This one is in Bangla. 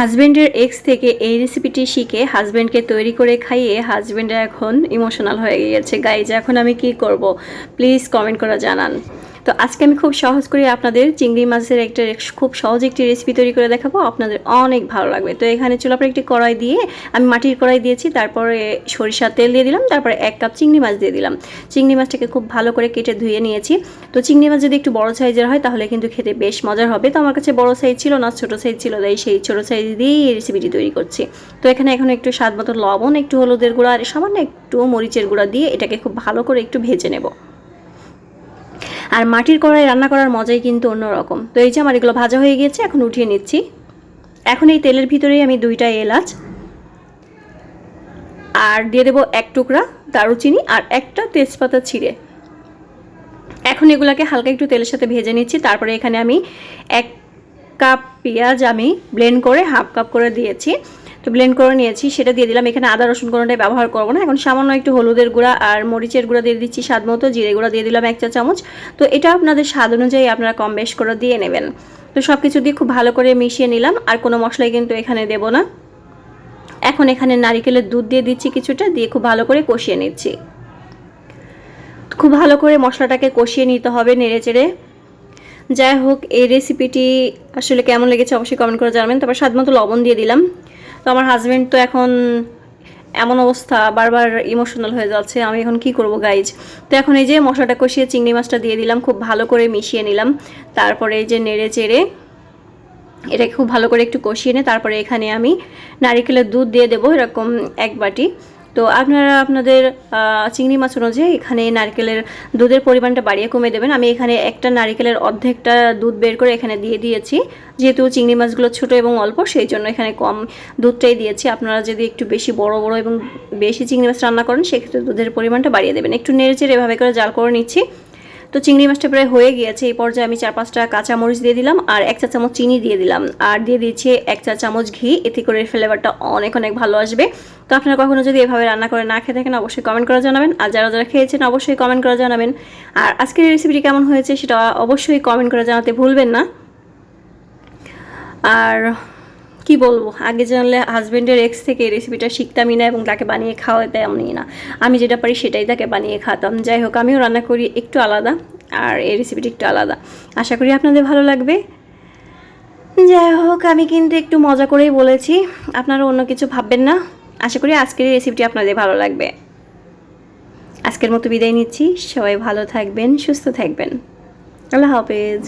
হাজব্যান্ডের এক্স থেকে এই রেসিপিটি শিখে হাজব্যান্ডকে তৈরি করে খাইয়ে হাজব্যান্ড এখন ইমোশনাল হয়ে গিয়েছে। গাইজ এখন আমি কি করব? প্লিজ কমেন্ট করে জানান। তো আজকে আমি খুব সহজ করে আপনাদের চিংড়ি মাছের একটা খুব সহজ একটি রেসিপি তৈরি করে দেখাবো। আপনাদের অনেক ভালো লাগবে। তো এখানে চুলা পরে একটি কড়াই দিয়ে আমি মাটির কড়াই দিয়েছি, তারপরে সরিষার তেল দিয়ে দিলাম, তারপরে এক কাপ চিংড়ি মাছ দিয়ে দিলাম। চিংড়ি মাছটাকে খুব ভালো করে কেটে ধুয়ে নিয়েছি। তো চিংড়ি মাছ যদি একটু বড় সাইজের হয়, তাহলে কিন্তু খেতে বেশ মজার হবে। তো আমার কাছে বড় সাইজ ছিল না, ছোট সাইজ ছিল, তাই সেই ছোট সাইজ দিয়েই এই রেসিপিটি তৈরি করছি। তো এখানে এখন একটু স্বাদ মতো লবণ, একটু হলুদের গুঁড়া, আর সামান্য একটু মরিচের গুঁড়া দিয়ে এটাকে খুব ভালো করে একটু ভেজে নেব। আর মাটির কড়াই রান্না করার মজাই কিন্তু অন্যরকম। তো এই যে আমার এগুলো ভাজা হয়ে গিয়েছে এখন উঠিয়ে নিচ্ছি। এখন এই তেলের ভিতরেই আমি দুইটা এলাচ আর দিয়ে দেবো এক টুকরা দারুচিনি আর একটা তেজপাতা ছিঁড়ে। এখন এগুলাকে হালকা একটু তেলের সাথে ভেজে নিচ্ছি, তারপরে এখানে আমি এক কাপ পেঁয়াজ আমি ব্লেন্ড করে হাফ কাপ করে দিয়েছি। তো ব্লেন্ড করে নিয়েছি, সেটা দিয়ে দিলাম। এখানে আদা, রসুন কোনোটাই ব্যবহার করব না। এখন সামান্য একটু হলুদের গুঁড়া আর মরিচের গুঁড়া দিয়ে দিচ্ছি স্বাদ মতো, জিরে গুঁড়া দিয়ে দিলাম এক চা চামচ। তো এটা আপনাদের স্বাদ অনুযায়ী আপনারা কম বেশ করে দিয়ে নেবেন। তো সব কিছু দিয়ে খুব ভালো করে মিশিয়ে নিলাম, আর কোনো মশলাই কিন্তু এখানে দেবো না। এখন এখানে নারিকেলের দুধ দিয়ে দিচ্ছি কিছুটা, দিয়ে খুব ভালো করে কষিয়ে নিচ্ছি। খুব ভালো করে মশলাটাকে কষিয়ে নিতে হবে নেড়ে চেড়ে। যাই হোক, এই রেসিপিটি আসলে কেমন লেগেছে অবশ্যই কমেন্ট করে জানাবেন। তারপর স্বাদ মতো লবণ দিয়ে দিলাম। তো আমার হাজব্যান্ড তো এখন এমন অবস্থা, বারবার ইমোশনাল হয়ে যাচ্ছে, আমি এখন কি করব গাইজ তো এখন এই যে মশলাটা কষিয়ে চিংড়ি মাছটা দিয়ে দিলাম, খুব ভালো করে মিশিয়ে নিলাম। তারপরে এই যে নেড়ে চেড়ে এটাকে খুব ভালো করে একটু কষিয়ে নিয়ে তারপরে এখানে আমি নারিকেলের দুধ দিয়ে দেবো এরকম এক বাটি। তো আপনারা আপনাদের চিংড়ি মাছ অনুযায়ী এখানে নারকেলের দুধের পরিমাণটা বাড়িয়ে কমে দেবেন। আমি এখানে একটা নারকেলের অর্ধেকটা দুধ বের করে এখানে দিয়ে দিয়েছি। যেহেতু চিংড়ি মাছগুলো ছোট এবং অল্প, সেই জন্য এখানে কম দুধটাই দিয়েছি। আপনারা যদি একটু বেশি বড় বড় এবং বেশি চিংড়ি মাছ রান্না করেন, সেক্ষেত্রে দুধের পরিমাণটা বাড়িয়ে দেবেন। একটু নেড়েচেড়ে এভাবে করে জাল করে নিচ্ছি। তো চিংড়ি মাছটা প্রায় হয়ে গিয়েছে। এই পর্যায়ে আমি চার পাঁচটা কাঁচা মরিচ দিয়ে দিলাম আর এক চা চামচ চিনি দিয়ে দিলাম। আর দিয়ে দিচ্ছি এক চা চামচ ঘি। এতে করে ফ্লেভারটা অনেক অনেক ভালো আসবে। তো আপনারা কখনো যদি এভাবে রান্না করে না খেয়ে থাকেন, অবশ্যই কমেন্ট করে জানাবেন। আর যারা যারা খেয়েছেন, অবশ্যই কমেন্ট করে জানাবেন। আর আজকের রেসিপিটি কেমন হয়েছে, সেটা অবশ্যই কমেন্ট করে জানাতে ভুলবেন না। আর কি বলব? আগে জানলে হাজব্যান্ডের এক্স থেকে এই রেসিপিটা শিখতামই না এবং তাকে বানিয়ে খাওয়াতামই না আমি যেটা পারি সেটাই তাকে বানিয়ে খাতাম যাই হোক, আমিও রান্না করি একটু আলাদা আর এই রেসিপিটি একটু আলাদা। আশা করি আপনাদের ভালো লাগবে। যাই হোক, আমি কিন্তু একটু মজা করেই বলেছি। আপনারা অন্য কিছু ভাববেন না। আশা করি আজকের এই রেসিপিটি আপনাদের ভালো লাগবে। আজকের মতো বিদায় নিচ্ছি। সবাই ভালো থাকবেন, সুস্থ থাকবেন। আল্লাহ হাফেজ।